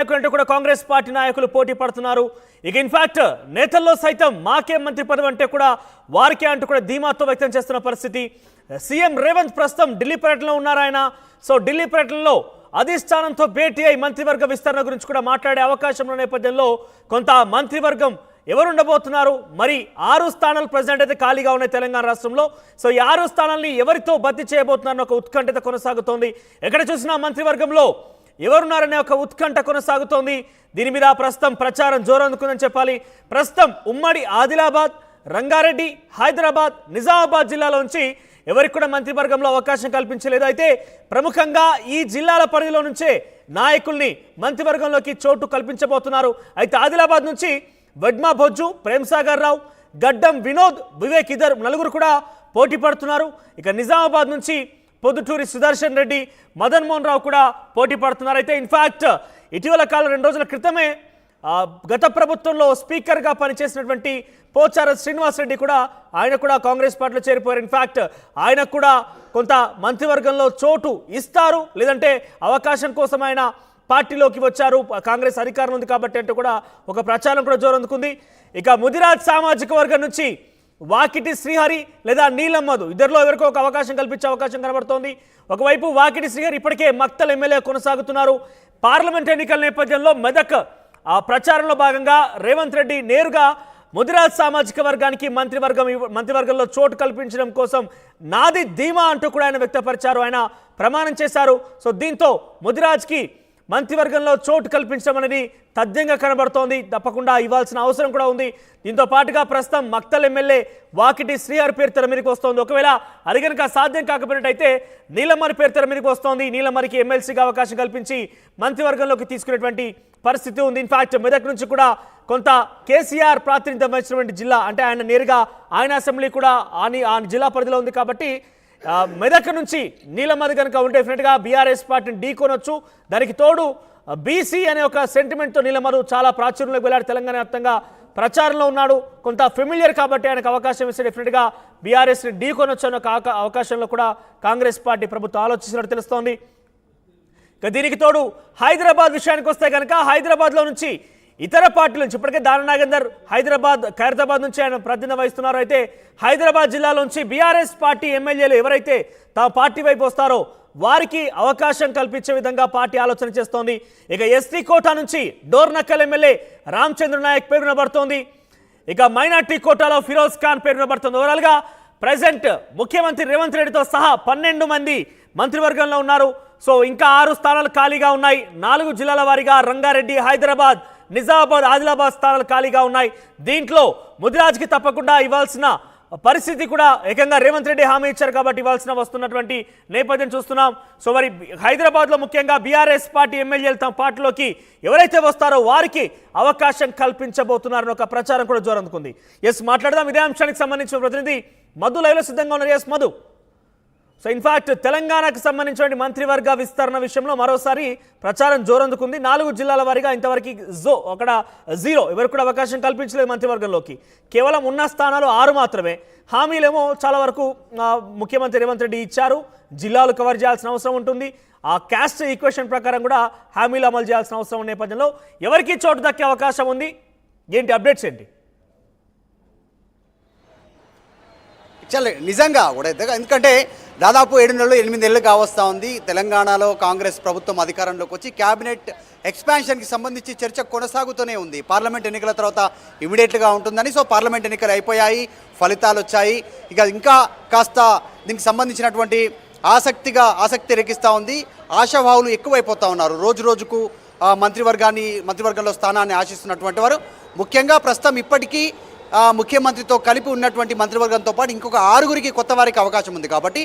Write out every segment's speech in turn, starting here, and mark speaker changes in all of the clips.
Speaker 1: నాయకులంటే కూడా కాంగ్రెస్ పార్టీ నాయకులు పోటీ పడుతున్నారు. ఇక ఇన్ఫాక్ట్ నేతల్లో సైతం మాకే మంత్రి పదవి అంటే కూడా వారికే అంటూ కూడా ధీమాతో వ్యక్తం చేస్తున్న పరిస్థితి. సీఎం రేవంత్ ప్రస్తుతం ఢిల్లీ పర్యటనలో ఉన్నారు ఆయన. సో ఢిల్లీ పర్యటనలో అధిష్టానంతో భేటీ అయి మంత్రివర్గ విస్తరణ గురించి కూడా మాట్లాడే అవకాశం ఉన్న నేపథ్యంలో కొంత మంత్రివర్గం ఎవరుండబోతున్నారు? మరి ఆరు స్థానాలు ప్రజెంట్ అయితే ఖాళీగా ఉన్నాయి తెలంగాణ రాష్ట్రంలో. సో ఈ ఆరు స్థానాల్ని ఎవరితో భర్తీ చేయబోతున్నారని ఒక ఉత్కంఠత కొనసాగుతోంది. ఎక్కడ చూసినా మంత్రివర్గంలో ఎవరున్నారనే ఒక ఉత్కంఠ కొనసాగుతోంది. దీని మీద ప్రస్తుతం ప్రచారం జోరందుకుందని చెప్పాలి. ప్రస్తుతం ఉమ్మడి ఆదిలాబాద్ రంగారెడ్డి హైదరాబాద్ నిజామాబాద్ జిల్లాలోంచి ఎవరికి కూడా మంత్రివర్గంలో అవకాశం కల్పించలేదు. అయితే ప్రముఖంగా ఈ జిల్లాల పరిధిలో నుంచే నాయకుల్ని మంత్రివర్గంలోకి చోటు కల్పించబోతున్నారు. అయితే ఆదిలాబాద్ నుంచి వడ్మా బొజ్జు ప్రేమ్సాగర్ రావు గడ్డం వినోద్ వివేక్ ఇద్దరు నలుగురు కూడా పోటీ పడుతున్నారు. ఇక నిజామాబాద్ నుంచి పొద్దుటూరి సుదర్శన్ రెడ్డి మదన్ మోహన్ రావు కూడా పోటీ పడుతున్నారు. అయితే ఇన్ఫాక్ట్ ఇటీవల కాలం రెండు రోజుల క్రితమే గత ప్రభుత్వంలో స్పీకర్గా పనిచేసినటువంటి పోచారం శ్రీనివాస్ రెడ్డి కూడా ఆయన కూడా కాంగ్రెస్ పార్టీలో చేరిపోయారు. ఇన్ఫాక్ట్ ఆయన కూడా కొంత మంత్రివర్గంలో చోటు ఇస్తారు. లేదంటే అవకాశం కోసం ఆయన పార్టీలోకి వచ్చారు. కాంగ్రెస్ అధికారం ఉంది కాబట్టి అంటూ కూడా ఒక ప్రచారం కూడా జోరందుకుంది. ఇక ముదిరాజ్ సామాజిక వర్గం నుంచి వాకిటి శ్రీహరి లేదా నీలమ్మదు ఇద్దరిలో ఎవరికో ఒక అవకాశం కల్పించే అవకాశం కనబడుతోంది. ఒకవైపు వాకిటి శ్రీహరి ఇప్పటికే మక్తల్ ఎమ్మెల్యే కొనసాగుతున్నారు. పార్లమెంట్ ఎన్నికల నేపథ్యంలో మెదక్ ఆ ప్రచారంలో భాగంగా రేవంత్ రెడ్డి నేరుగా ముదిరాజ్ సామాజిక వర్గానికి మంత్రివర్గం మంత్రివర్గంలో చోటు కల్పించడం కోసం నాది ధీమా అంటూ కూడా ఆయన వ్యక్తపరిచారు. ఆయన ప్రమాణం చేశారు. సో దీంతో ముదిరాజ్కి మంత్రివర్గంలో చోటు కల్పించడం అనేది తథ్యంగా కనబడుతోంది. తప్పకుండా ఇవ్వాల్సిన అవసరం కూడా ఉంది. దీంతో పాటుగా ప్రస్తుతం మక్తల్ ఎమ్మెల్యే వాకిటి శ్రీహరి పేరు తెర మీదకి వస్తోంది. ఒకవేళ అది కనుక సాధ్యం కాకపోయినట్టయితే నీలమరి పేరు తెర మీదకి వస్తోంది. నీలమరికి ఎమ్మెల్సీగా అవకాశం కల్పించి మంత్రివర్గంలోకి తీసుకునేటువంటి పరిస్థితి ఉంది. ఇన్ఫాక్ట్ మెదక్ నుంచి కూడా కొంత కేసీఆర్ ప్రాతినిధ్యం వహించినటువంటి జిల్లా అంటే ఆయన నేరుగా ఆయన అసెంబ్లీ కూడా ఆ జిల్లా పరిధిలో ఉంది కాబట్టి మెదక్ నుంచి నీలమది కనుక ఉంటే డెఫినెట్గా బీఆర్ఎస్ పార్టీని ఢీకొనొచ్చు దానికి తోడు బీసీ అనే ఒక సెంటిమెంట్తో నీలమరు చాలా ప్రాచుర్యంలోకి వెళ్ళాడు. తెలంగాణ వ్యాప్తంగా ప్రచారంలో ఉన్నాడు. కొంత ఫెమిలియర్ కాబట్టి ఆయనకు అవకాశం ఇస్తే డెఫినెట్గా బీఆర్ఎస్ని ఢీకొనొచ్చు అనే ఒక అవకాశంలో కూడా కాంగ్రెస్ పార్టీ ప్రభుత్వం ఆలోచిస్తున్నట్టు తెలుస్తోంది. ఇక దీనికి తోడు హైదరాబాద్ విషయానికి వస్తే కనుక హైదరాబాద్లో నుంచి ఇతర పార్టీల నుంచి ఇప్పటికే దాన నాగేందర్ హైదరాబాద్ ఖైరతాబాద్ నుంచి ఆయన ప్రాతినిధ్యం వహిస్తున్నారు. అయితే హైదరాబాద్ జిల్లాలో నుంచి బీఆర్ఎస్ పార్టీ ఎమ్మెల్యేలు ఎవరైతే తమ పార్టీ వైపు వస్తారో వారికి అవకాశం కల్పించే విధంగా పార్టీ ఆలోచన చేస్తోంది. ఇక ఎస్టీ కోటా నుంచి డోర్నక్కల్ ఎమ్మెల్యే రామచంద్ర నాయక్ పేరు వినబడుతోంది. ఇక మైనార్టీ కోటాలో ఫిరోజ్ ఖాన్ పేరు వినబడుతుంది. ఓవరాల్గా ప్రజెంట్ ముఖ్యమంత్రి రేవంత్ రెడ్డితో సహా పన్నెండు మంది మంత్రివర్గంలో ఉన్నారు. సో ఇంకా ఆరు స్థానాలు ఖాళీగా ఉన్నాయి. నాలుగు జిల్లాల వారీగా రంగారెడ్డి హైదరాబాద్ నిజామాబాద్ ఆదిలాబాద్ స్థానాలు ఖాళీగా ఉన్నాయి. దీంట్లో ముదిరాజ్కి తప్పకుండా ఇవ్వాల్సిన పరిస్థితి కూడా ఏకంగా రేవంత్ రెడ్డి హామీ ఇచ్చారు కాబట్టి ఇవ్వాల్సిన వస్తున్నటువంటి నేపథ్యం చూస్తున్నాం. సో మరి హైదరాబాద్లో ముఖ్యంగా బీఆర్ఎస్ పార్టీ ఎమ్మెల్యేలు తమ పార్టీలోకి ఎవరైతే వస్తారో వారికి అవకాశం కల్పించబోతున్నారని ఒక ప్రచారం కూడా జోరందుకుంది. ఎస్ మాట్లాడదాం. ఇదే అంశానికి సంబంధించిన ప్రతినిధి మధు లైవ్లో సిద్ధంగా ఉన్నారు. ఎస్ మధు. సో ఇన్ఫాక్ట్ తెలంగాణకు సంబంధించిన మంత్రివర్గ విస్తరణ విషయంలో మరోసారి ప్రచారం జోరందుకుంది. నాలుగు జిల్లాల వారీగా ఇంతవరకు జో అక్కడ జీరో ఎవరికి కూడా అవకాశం కల్పించలేదు మంత్రివర్గంలోకి. కేవలం ఉన్న స్థానాలు ఆరు మాత్రమే. హామీలేమో చాలా వరకు ముఖ్యమంత్రి రేవంత్ రెడ్డి ఇచ్చారు. జిల్లాలు కవర్ చేయాల్సిన అవసరం ఉంటుంది. ఆ క్యాస్ట్ ఈక్వేషన్ ప్రకారం కూడా హామీలు అమలు చేయాల్సిన అవసరం ఉన్న నేపథ్యంలో ఎవరికి చోటు దక్కే అవకాశం ఉంది? ఏంటి అప్డేట్స్ ఏంటి?
Speaker 2: చాలా నిజంగా కూడా ఎందుకంటే దాదాపు ఏడు నెలలు ఎనిమిది నెలలు కావస్తా ఉంది. తెలంగాణలో కాంగ్రెస్ ప్రభుత్వం అధికారంలోకి వచ్చి క్యాబినెట్ ఎక్స్పాన్షన్కి సంబంధించి చర్చ కొనసాగుతూనే ఉంది. పార్లమెంట్ ఎన్నికల తర్వాత ఇమీడియట్గా ఉంటుందని సో పార్లమెంట్ ఎన్నికలు అయిపోయాయి ఫలితాలు వచ్చాయి. ఇక ఇంకా కాస్త దీనికి సంబంధించినటువంటి ఆసక్తిగా ఆసక్తి రేకిస్తూ ఉంది. ఆశాభావులు ఎక్కువైపోతూ ఉన్నారు. రోజు రోజుకు మంత్రివర్గాన్ని మంత్రివర్గంలో స్థానాన్ని ఆశిస్తున్నటువంటి వారు. ముఖ్యంగా ప్రస్తుతం ఇప్పటికీ ముఖ్యమంత్రితో కలిపి ఉన్నటువంటి మంత్రివర్గంతో పాటు ఇంకొక ఆరుగురికి కొత్త వారికి అవకాశం ఉంది కాబట్టి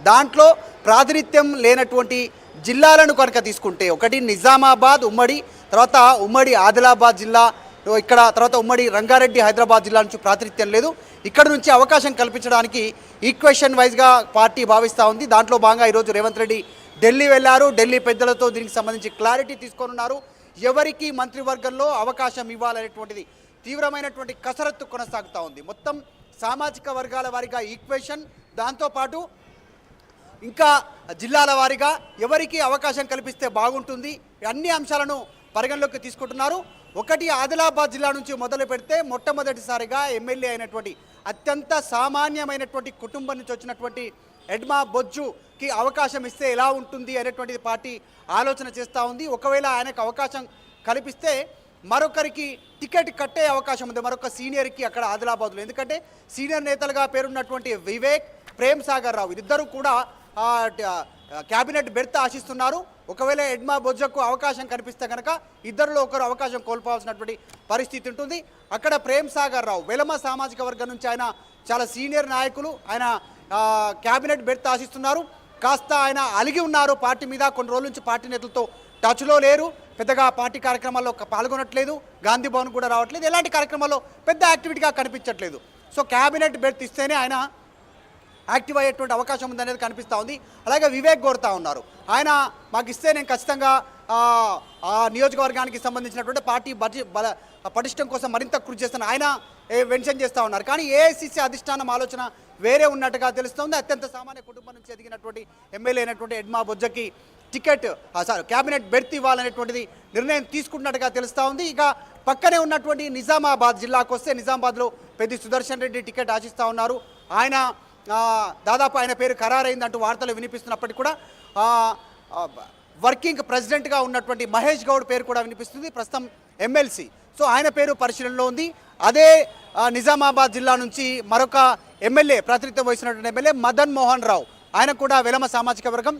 Speaker 2: దాంట్లో ప్రాతినిధ్యం లేనటువంటి జిల్లాలను కనుక తీసుకుంటే ఒకటి నిజామాబాద్ ఉమ్మడి తర్వాత ఉమ్మడి ఆదిలాబాద్ జిల్లా ఇక్కడ తర్వాత ఉమ్మడి రంగారెడ్డి హైదరాబాద్ జిల్లా నుంచి ప్రాతినిధ్యం లేదు. ఇక్కడ నుంచి అవకాశం కల్పించడానికి ఈక్వేషన్ వైజ్గా పార్టీ భావిస్తూ ఉంది. దాంట్లో భాగంగా ఈరోజు రేవంత్ రెడ్డి ఢిల్లీ వెళ్ళారు. ఢిల్లీ పెద్దలతో దీనికి సంబంధించి క్లారిటీ తీసుకోనున్నారు ఎవరికి మంత్రివర్గంలో అవకాశం ఇవ్వాలనేటువంటిది తీవ్రమైనటువంటి కసరత్తు కొనసాగుతూ ఉంది. మొత్తం సామాజిక వర్గాల వారిగా ఈక్వేషన్ దాంతోపాటు ఇంకా జిల్లాల వారీగా ఎవరికి అవకాశం కల్పిస్తే బాగుంటుంది. అన్ని అంశాలను పరిగణలోకి తీసుకుంటున్నారు. ఒకటి ఆదిలాబాద్ జిల్లా నుంచి మొదలు పెడితే మొట్టమొదటిసారిగా ఎమ్మెల్యే అయినటువంటి అత్యంత సామాన్యమైనటువంటి కుటుంబం నుంచి వచ్చినటువంటి ఎడ్మా బొజ్జుకి అవకాశం ఇస్తే ఎలా ఉంటుంది అనేటువంటిది పార్టీ ఆలోచన చేస్తూ ఉంది. ఒకవేళ ఆయనకు అవకాశం కల్పిస్తే మరొకరికి టికెట్ కట్టే అవకాశం ఉంది. మరొక సీనియర్కి అక్కడ ఆదిలాబాద్లో. ఎందుకంటే సీనియర్ నేతలుగా పేరున్నటువంటి వివేక్ ప్రేమ్ సాగర్ రావు ఇద్దరు కూడా క్యాబినెట్ బెర్త్ ఆశిస్తున్నారు. ఒకవేళ ఎడ్మా బొజ్జకు అవకాశం కనిపిస్తే కనుక ఇద్దరిలో ఒకరు అవకాశం కోల్పోవాల్సినటువంటి పరిస్థితి ఉంటుంది. అక్కడ ప్రేమ్ సాగర్ రావు వెలమ సామాజిక వర్గం నుంచి ఆయన చాలా సీనియర్ నాయకులు. ఆయన క్యాబినెట్ బెర్త్ ఆశిస్తున్నారు. కాస్త ఆయన అలిగి ఉన్నారు. పార్టీ మీద కొన్ని రోజుల నుంచి పార్టీ నేతలతో టచ్లో లేరు. పెద్దగా పార్టీ కార్యక్రమాల్లో పాల్గొనట్లేదు గాంధీ భవన్ కూడా రావట్లేదు ఎలాంటి కార్యక్రమాల్లో పెద్ద యాక్టివిటీగా కనిపించట్లేదు. సో క్యాబినెట్ బెర్త్ ఇస్తేనే ఆయన యాక్టివ్ అయ్యేటువంటి అవకాశం ఉందనేది కనిపిస్తూ ఉంది. అలాగే వివేక్ కోరుతా ఉన్నారు. ఆయన మాకు ఇస్తే నేను ఖచ్చితంగా ఆ, నియోజకవర్గానికి సంబంధించినటువంటి పార్టీ బడ్జె బల పటిష్టం కోసం మరింత కృషి చేస్తాను ఆయన వెన్షన్ మెన్షన్ చేస్తూ ఉన్నారు. కానీ ఏఐసిసి అధిష్టానం ఆలోచన వేరే ఉన్నట్టుగా తెలుస్తోంది. అత్యంత సామాన్య కుటుంబం నుంచి ఎదిగినటువంటి ఎమ్మెల్యే అయినటువంటి Edma బొజ్జకి ticket sir sorry cabinet berth ఇవ్వాలనేటువంటిది నిర్ణయం తీసుకున్నట్టుగా తెలుస్తూ ఉంది. ఇక పక్కనే ఉన్నటువంటి నిజామాబాద్ జిల్లాకు వస్తే నిజామాబాద్లో పెద్ద సుదర్శన్ రెడ్డి టికెట్ ఆశిస్తూ ఉన్నారు. ఆయన దాదాపు ఆయన పేరు ఖరారైందంటూ వార్తలు వినిపిస్తున్నప్పటికీ కూడా వర్కింగ్ ప్రెసిడెంట్గా ఉన్నటువంటి మహేష్ గౌడ్ పేరు కూడా వినిపిస్తుంది ప్రస్తుతం ఎమ్మెల్సీ. సో ఆయన పేరు పరిశీలనలో ఉంది. అదే నిజామాబాద్ జిల్లా నుంచి మరొక ఎమ్మెల్యే ప్రాతినిధ్యం వహిస్తున్నటువంటి ఎమ్మెల్యే మదన్ మోహన్ రావు. ఆయన కూడా వెలమ సామాజిక వర్గం.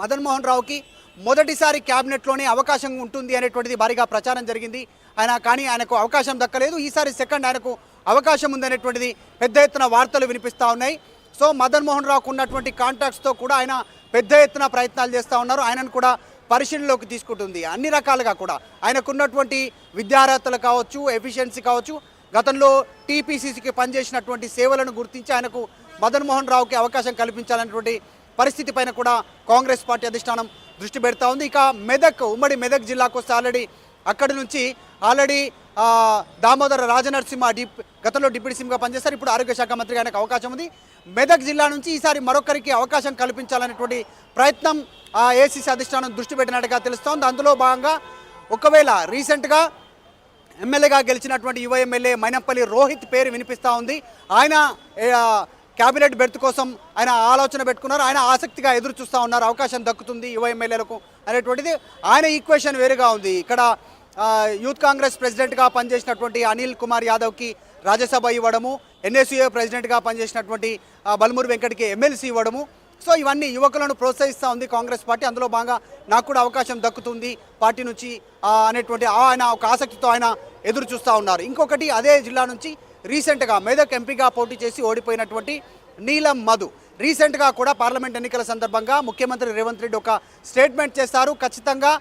Speaker 2: మదన్ మోహన్ రావుకి మొదటిసారి క్యాబినెట్లోనే అవకాశం ఉంటుంది అనేటువంటిది భారీగా ప్రచారం జరిగింది. ఆయన కానీ ఆయనకు అవకాశం దక్కలేదు. ఈసారి సెకండ్ ఆయనకు అవకాశం ఉందనేటువంటిది పెద్ద ఎత్తున వార్తలు వినిపిస్తూ ఉన్నాయి. సో మదన్ మోహన్ రావుకు ఉన్నటువంటి కాంటాక్ట్స్తో కూడా ఆయన పెద్ద ఎత్తున ప్రయత్నాలు చేస్తూ ఉన్నారు. ఆయనను కూడా పరిశీలనలోకి తీసుకుంటుంది. అన్ని రకాలుగా కూడా ఆయనకున్నటువంటి విద్యార్హతలు కావచ్చు ఎఫిషియన్సీ కావచ్చు గతంలో టీపీసీసీకి పనిచేసినటువంటి సేవలను గుర్తించి ఆయనకు మదన్మోహన్ రావుకి అవకాశం కల్పించాలన్నటువంటి పరిస్థితి పైన కూడా కాంగ్రెస్ పార్టీ అధిష్టానం దృష్టి పెడతా ఉంది. ఇక మెదక్ ఉమ్మడి మెదక్ జిల్లాకు వస్తే ఆల్రెడీ అక్కడి నుంచి ఆల్రెడీ దామోదర రాజనరసింహ డిప్ గతంలో డిప్యూటీ సీఎంగా పనిచేస్తారు. ఇప్పుడు ఆరోగ్య శాఖ మంత్రిగా ఆయనకు అవకాశం ఉంది. మెదక్ జిల్లా నుంచి ఈసారి మరొకరికి అవకాశం కల్పించాలనేటువంటి ప్రయత్నం ఆ ఏసీసీ అధిష్టానం దృష్టి పెట్టినట్టుగా తెలుస్తోంది. అందులో భాగంగా ఒకవేళ రీసెంట్గా ఎమ్మెల్యేగా గెలిచినటువంటి యువ ఎమ్మెల్యే మైనపల్లి రోహిత్ పేరు వినిపిస్తూ ఉంది. ఆయన క్యాబినెట్ బెర్త్ కోసం ఆయన ఆలోచన పెట్టుకున్నారు. ఆయన ఆసక్తిగా ఎదురు చూస్తూ ఉన్నారు. అవకాశం దక్కుతుంది యువ ఎమ్మెల్యేలకు అనేటువంటిది ఆయన ఈక్వేషన్ వేరుగా ఉంది. ఇక్కడ యూత్ కాంగ్రెస్ ప్రెసిడెంట్గా పనిచేసినటువంటి అనిల్ కుమార్ యాదవ్కి రాజ్యసభ ఇవ్వడము ఎన్ఎస్యుఏ ప్రెసిడెంట్గా పనిచేసినటువంటి బల్మూరి వెంకట్కి ఎమ్మెల్సీ ఇవ్వడము. సో ఇవన్నీ యువకులను ప్రోత్సహిస్తూ ఉంది కాంగ్రెస్ పార్టీ. అందులో భాగంగా నాకు కూడా అవకాశం దక్కుతుంది పార్టీ నుంచి అనేటువంటి ఆయన ఒక ఆసక్తితో ఆయన ఎదురు చూస్తూ ఉన్నారు. ఇంకొకటి అదే జిల్లా నుంచి రీసెంట్గా మెదక్ ఎంపీగా పోటీ చేసి ఓడిపోయినటువంటి నీలం మధు. రీసెంట్గా కూడా పార్లమెంట్ ఎన్నికల సందర్భంగా ముఖ్యమంత్రి రేవంత్ రెడ్డి ఒక స్టేట్మెంట్ చేస్తారు. ఖచ్చితంగా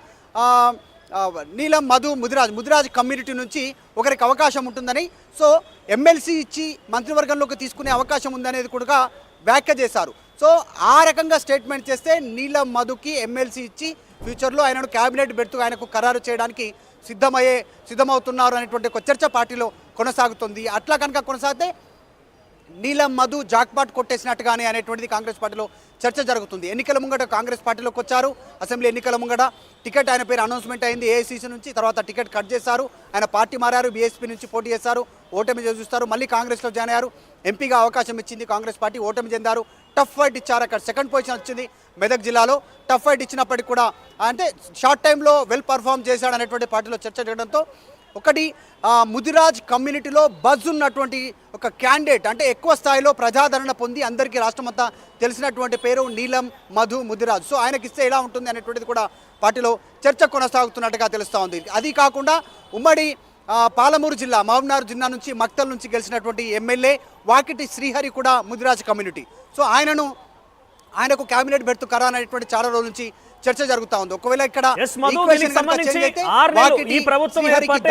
Speaker 2: నీలం మధు ముదిరాజ్ ముదిరాజ్ కమ్యూనిటీ నుంచి ఒకరికి అవకాశం ఉంటుందని సో ఎమ్మెల్సీ ఇచ్చి మంత్రివర్గంలోకి తీసుకునే అవకాశం ఉందనేది కూడా వ్యాఖ్య చేశారు. సో ఆ రకంగా స్టేట్మెంట్ చేస్తే నీలం మధుకి ఎమ్మెల్సీ ఇచ్చి ఫ్యూచర్లో ఆయనను క్యాబినెట్ బెర్త్ ఆయనకు ఖరారు చేయడానికి సిద్ధమయ్యే సిద్ధమవుతున్నారు అనేటువంటి ఒక చర్చ పార్టీలో కొనసాగుతుంది. అట్లా కనుక కొనసాగితే నీలం మధు జాక్పాట్ కొట్టేసినట్టుగానే అనేటువంటిది కాంగ్రెస్ పార్టీలో చర్చ జరుగుతుంది. ఎన్నికల ముంగట కాంగ్రెస్ పార్టీలోకి వచ్చారు. అసెంబ్లీ ఎన్నికల ముంగట టికెట్ ఆయన పేరు అనౌన్స్మెంట్ అయింది. ఏఐసీసీ నుంచి తర్వాత టికెట్ కట్ చేశారు. ఆయన పార్టీ మారారు. బీఎస్పీ నుంచి పోటీ చేశారు. ఓటమి చూస్తారు. మళ్ళీ కాంగ్రెస్లో జాయిన్ అయ్యారు. ఎంపీగా అవకాశం ఇచ్చింది కాంగ్రెస్ పార్టీ. ఓటమి చెందారు. టఫ్ ఫైట్ ఇచ్చారు. అక్కడ సెకండ్ పొజిషన్ వచ్చింది మెదక్ జిల్లాలో. టఫ్ ఫైట్ ఇచ్చినప్పటికీ కూడా అంటే షార్ట్ టైంలో వెల్ పర్ఫామ్ చేశాడు అనేటువంటి పార్టీలో చర్చ జరగడంతో ఒకటి ముదిరాజ్ కమ్యూనిటీలో బజ్ ఉన్నటువంటి ఒక క్యాండిడేట్ అంటే ఎక్కువ స్థాయిలో ప్రజాదరణ పొంది అందరికీ రాష్ట్రమంతా తెలిసినటువంటి పేరు నీలం మధు ముదిరాజ్. సో ఆయనకి ఇస్తే ఎలా ఉంటుంది అనేటువంటిది కూడా పార్టీలో చర్చ కొనసాగుతున్నట్టుగా తెలుస్తూ ఉంది. అది కాకుండా ఉమ్మడి పాలమూరు జిల్లా మహబూబ్నగర్ జిల్లా నుంచి మక్తల్ నుంచి గెలిచినటువంటి ఎమ్మెల్యే వాకిటి శ్రీహరి కూడా ముదిరాజ్ కమ్యూనిటీ. సో ఆయనను ఆయనకు కేబినెట్ బెర్త్ కరా అనేటువంటి చాలా రోజుల నుంచి చర్చ జరుగుతా ఉంది. ఒకవేళ ఇక్కడ
Speaker 1: ఈ ప్రభుత్వం ఏర్పాటే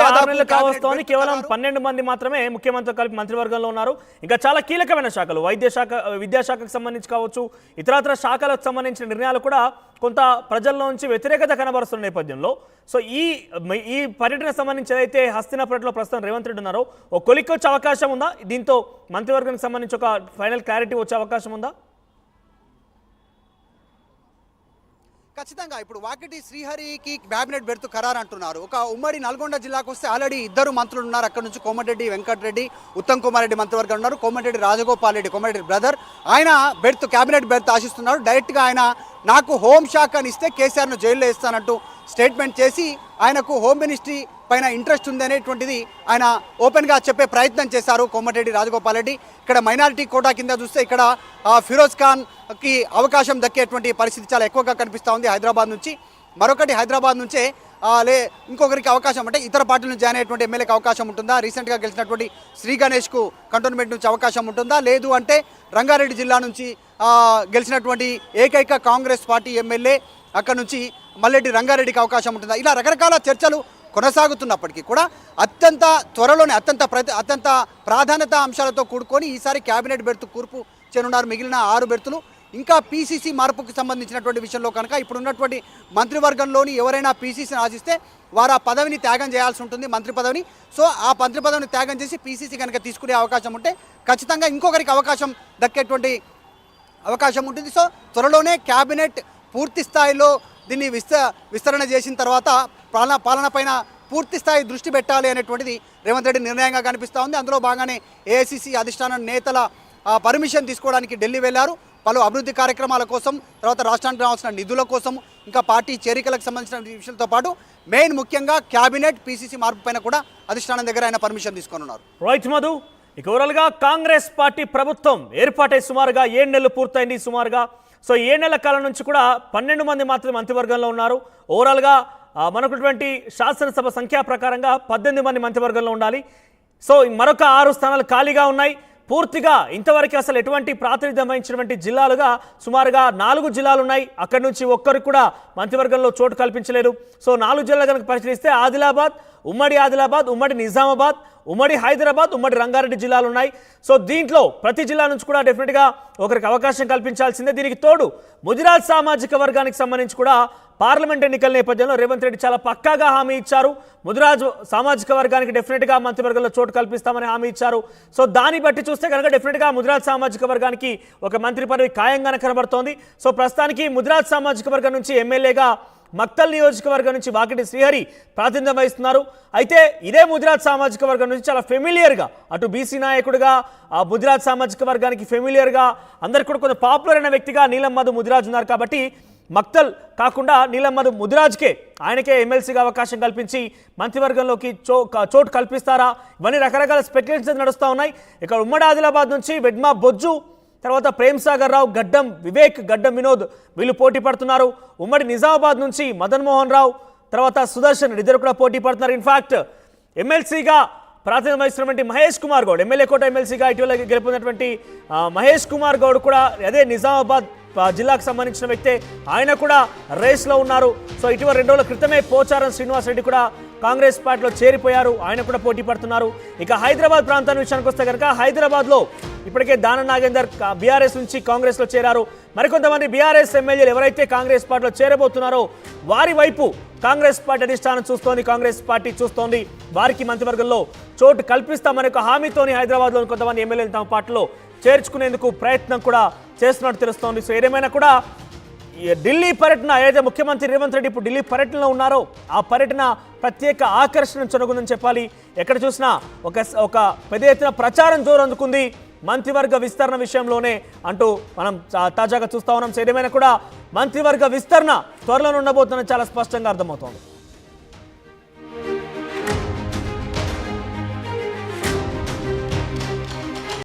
Speaker 1: కేవలం. పన్నెండు మంది మాత్రమే ముఖ్యమంత్రి కలిపి మంత్రివర్గంలో ఉన్నారు. ఇంకా చాలా కీలకమైన శాఖలు వైద్య శాఖ విద్యాశాఖకు సంబంధించి కావచ్చు ఇతరత్ర శాఖలకు సంబంధించిన నిర్ణయాలు కూడా కొంత ప్రజల్లో నుంచి వ్యతిరేకత కనబరుస్తున్న నేపథ్యంలో. సో ఈ ఈ పర్యటనకు సంబంధించి ఏదైతే హస్తినాపురట్లో ప్రస్తుతం రేవంత్ రెడ్డి ఉన్నారో ఒక కొలిక్కి వచ్చే అవకాశం ఉందా? దీంతో మంత్రివర్గానికి సంబంధించి ఒక ఫైనల్ క్లారిటీ వచ్చే అవకాశం ఉందా?
Speaker 2: ఖచ్చితంగా ఇప్పుడు వాకిటి శ్రీహరికి క్యాబినెట్ బెర్త్ ఖరారు అంటున్నారు. ఒక ఉమ్మడి నల్గొండ జిల్లాకు వస్తే ఆల్రెడీ ఇద్దరు మంత్రులు ఉన్నారు అక్కడ నుంచి కోమటిరెడ్డి వెంకటరెడ్డి ఉత్తమ్ కుమార్ రెడ్డి మంత్రివర్గం ఉన్నారు. కోమటిరెడ్డి రాజగోపాల్ రెడ్డి కోమటిరెడ్డి బ్రదర్. ఆయన బెర్త్ క్యాబినెట్ బెర్త్ ఆశిస్తున్నారు. డైరెక్ట్గా ఆయన నాకు హోం శాఖ అని ఇస్తే కేసీఆర్ను జైల్లో ఇస్తానంటూ స్టేట్మెంట్ చేసి ఆయనకు హోమ్ మినిస్ట్రీ పైన ఇంట్రెస్ట్ ఉంది అనేటువంటిది ఆయన ఓపెన్గా చెప్పే ప్రయత్నం చేశారు కోమటిరెడ్డి రాజగోపాల్ రెడ్డి. ఇక్కడ మైనారిటీ కోటా కింద చూస్తే ఇక్కడ ఫిరోజ్ ఖాన్కి అవకాశం దక్కేటువంటి పరిస్థితి చాలా ఎక్కువగా కనిపిస్తూ ఉంది హైదరాబాద్ నుంచి. మరొకటి హైదరాబాద్ నుంచే లే ఇంకొకరికి అవకాశం అంటే ఇతర పార్టీల నుంచి జాయిన్ అయ్యేటువంటి ఎమ్మెల్యేకి అవకాశం ఉంటుందా? రీసెంట్గా గెలిచినటువంటి శ్రీ గణేష్కు కంటోన్మెంట్ నుంచి అవకాశం ఉంటుందా? లేదు అంటే రంగారెడ్డి జిల్లా నుంచి గెలిచినటువంటి ఏకైక కాంగ్రెస్ పార్టీ ఎమ్మెల్యే అక్కడ నుంచి మల్లెడ్డి రంగారెడ్డికి అవకాశం ఉంటుందా? ఇలా రకరకాల చర్చలు కొనసాగుతున్నప్పటికీ కూడా అత్యంత త్వరలోనే అత్యంత ప్రతి అత్యంత ప్రాధాన్యత అంశాలతో కూడుకొని ఈసారి కేబినెట్ బెర్త్ కూర్పు చేనున్నారు మిగిలిన ఆరు బెర్తులు. ఇంకా పీసీసీ మార్పుకు సంబంధించినటువంటి విషయంలో కనుక ఇప్పుడు ఉన్నటువంటి మంత్రివర్గంలోని ఎవరైనా పీసీసీని ఆశిస్తే వారు ఆ పదవిని త్యాగం చేయాల్సి ఉంటుంది మంత్రి పదవిని. సో ఆ మంత్రి పదవిని త్యాగం చేసి పీసీసీ కనుక తీసుకునే అవకాశం ఉంటే ఖచ్చితంగా ఇంకొకరికి అవకాశం దక్కేటువంటి అవకాశం ఉంటుంది. సో త్వరలోనే క్యాబినెట్ పూర్తి స్థాయిలో దీన్ని విస్త విస్తరణ చేసిన తర్వాత పాలన పాలనపైన పూర్తి స్థాయి దృష్టి పెట్టాలి అనేటువంటిది రేవంత్ రెడ్డి నిర్ణయంగా కనిపిస్తూ ఉంది. అందులో భాగంగానే ఏఐసిసి అధిష్టానం నేతల పర్మిషన్ తీసుకోవడానికి ఢిల్లీ వెళ్ళారు. పలు అభివృద్ధి కార్యక్రమాల కోసం తర్వాత రాష్ట్రానికి రావాల్సిన నిధుల కోసం ఇంకా పార్టీ చేరికలకు సంబంధించిన విషయాలతో పాటు మెయిన్ ముఖ్యంగా క్యాబినెట్ పీసీసీ మార్పు పైన కూడా అధిష్టానం దగ్గర ఆయన పర్మిషన్ తీసుకొని ఉన్నారు
Speaker 1: రైట్ మధు ఇక ఓవరాల్గా కాంగ్రెస్ పార్టీ ప్రభుత్వం ఏర్పాటై సుమారుగా ఏడు నెలలు పూర్తయింది సుమారుగా. సో ఏడు నెలల కాలం నుంచి కూడా పన్నెండు మంది మాత్రమే మంత్రివర్గంలో ఉన్నారు. ఓవరాల్గా మనకున్నటువంటి శాసనసభ సంఖ్యా ప్రకారంగా పద్దెనిమిది మంది మంత్రివర్గంలో ఉండాలి. సో మరొక ఆరు స్థానాలు ఖాళీగా ఉన్నాయి. పూర్తిగా ఇంతవరకు అసలు ఎటువంటి ప్రాతినిధ్యం వహించినటువంటి జిల్లాలుగా సుమారుగా నాలుగు జిల్లాలు ఉన్నాయి. అక్కడి నుంచి ఒక్కరికి కూడా మంత్రివర్గంలో చోటు కల్పించలేరు. సో నాలుగు జిల్లాలు కనుక పరిశీలిస్తే ఆదిలాబాద్ ఉమ్మడి ఆదిలాబాద్ ఉమ్మడి నిజామాబాద్ ఉమ్మడి హైదరాబాద్ ఉమ్మడి రంగారెడ్డి జిల్లాలు ఉన్నాయి. సో దీంట్లో ప్రతి జిల్లా నుంచి కూడా డెఫినెట్గా ఒకరికి అవకాశం కల్పించాల్సిందే. దీనికి తోడు ముదిరాజ్ సామాజిక వర్గానికి సంబంధించి కూడా పార్లమెంట్ ఎన్నికల నేపథ్యంలో రేవంత్ రెడ్డి చాలా పక్కాగా హామీ ఇచ్చారు. ముదిరాజ్ సామాజిక వర్గానికి డెఫినెట్గా మంత్రివర్గంలో చోటు కల్పిస్తామని హామీ ఇచ్చారు. సో దాన్ని బట్టి చూస్తే కనుక డెఫినెట్గా ముదిరాజ్ సామాజిక వర్గానికి ఒక మంత్రి పదవి ఖాయంగానే కనబడుతోంది. సో ప్రస్తుతానికి ముదిరాజ్ సామాజిక వర్గం నుంచి ఎమ్మెల్యేగా మక్తల్ నియోజకవర్గం నుంచి వాకిటి శ్రీహరి ప్రాతినిధ్యం వహిస్తున్నారు. అయితే ఇదే ముదిరాజ్ సామాజిక వర్గం నుంచి చాలా ఫెమిలియర్గా అటు బీసీ నాయకుడిగా ఆ ముదిరాజ్ సామాజిక వర్గానికి ఫెమిలియర్గా అందరికీ కూడా కొంచెం పాపులర్ అయిన వ్యక్తిగా నీలం మధు ముదిరాజ్ ఉన్నారు కాబట్టి మక్తల్ కాకుండా నీలం ముదిరాజ్కే ఆయనకే ఎమ్మెల్సీగా అవకాశం కల్పించి మంత్రివర్గంలోకి చో చోటు కల్పిస్తారా? ఇవన్నీ రకరకాల స్పెక్యులేషన్స్ నడుస్తూ ఉన్నాయి. ఇక్కడ ఉమ్మడి ఆదిలాబాద్ నుంచి వెడ్మా బొజ్జు తర్వాత ప్రేమ్ సాగర్ రావు గడ్డం వివేక్ గడ్డం వినోద్ వీళ్ళు పోటీ పడుతున్నారు. ఉమ్మడి నిజామాబాద్ నుంచి మదన్ మోహన్ రావు తర్వాత సుదర్శన్ ఇద్దరు కూడా పోటీ పడుతున్నారు. ఇన్ఫాక్ట్ ఎమ్మెల్సీగా ప్రాతినిధ్యం వహిస్తున్నటువంటి మహేష్ కుమార్ గౌడ్ ఎమ్మెల్యే కోట ఎమ్మెల్సీగా ఇటీవల గెలుపొందినటువంటి మహేష్ కుమార్ గౌడ్ కూడా అదే నిజామాబాద్ జిల్లాకు సంబంధించిన వ్యక్తే. ఆయన కూడా రేస్లో ఉన్నారు. సో ఇటీవల రెండు రోజుల క్రితమే పోచారం శ్రీనివాస్ రెడ్డి కూడా కాంగ్రెస్ పార్టీలో చేరిపోయారు. ఆయన కూడా పోటీ పడుతున్నారు. ఇక హైదరాబాద్ ప్రాంతం విషయానికి వస్తే కనుక హైదరాబాద్లో ఇప్పటికే దాన నాగేందర్ బీఆర్ఎస్ నుంచి కాంగ్రెస్లో చేరారు. మరికొంతమంది బీఆర్ఎస్ ఎమ్మెల్యేలు ఎవరైతే కాంగ్రెస్ పార్టీలో చేరబోతున్నారో వారి వైపు కాంగ్రెస్ పార్టీ అధిష్టానం చూస్తోంది కాంగ్రెస్ పార్టీ చూస్తోంది. వారికి మంత్రివర్గంలో చోటు కల్పిస్తామనే ఒక హామీతోని హైదరాబాద్లోని కొంతమంది ఎమ్మెల్యేలు తమ పార్టీలో చేర్చుకునేందుకు ప్రయత్నం కూడా చేస్తున్నట్టు తెలుస్తోంది. సో ఏదేమైనా కూడా ఢిల్లీ పర్యటన ఏదైతే ముఖ్యమంత్రి రేవంత్ రెడ్డి ఇప్పుడు ఢిల్లీ పర్యటనలో ఉన్నారో ఆ పర్యటన ప్రత్యేక ఆకర్షణ చొరగుందని చెప్పాలి. ఎక్కడ చూసినా ఒక ఒక పెద్ద ఎత్తున ప్రచారం జోరందుకుంది మంత్రివర్గ విస్తరణ విషయంలోనే అంటూ మనం తా- తాజాగా చూస్తా ఉన్నాం. సో ఏదేమైనా కూడా మంత్రివర్గ విస్తరణ త్వరలో ఉండబోతుందని చాలా స్పష్టంగా అర్థమవుతోంది.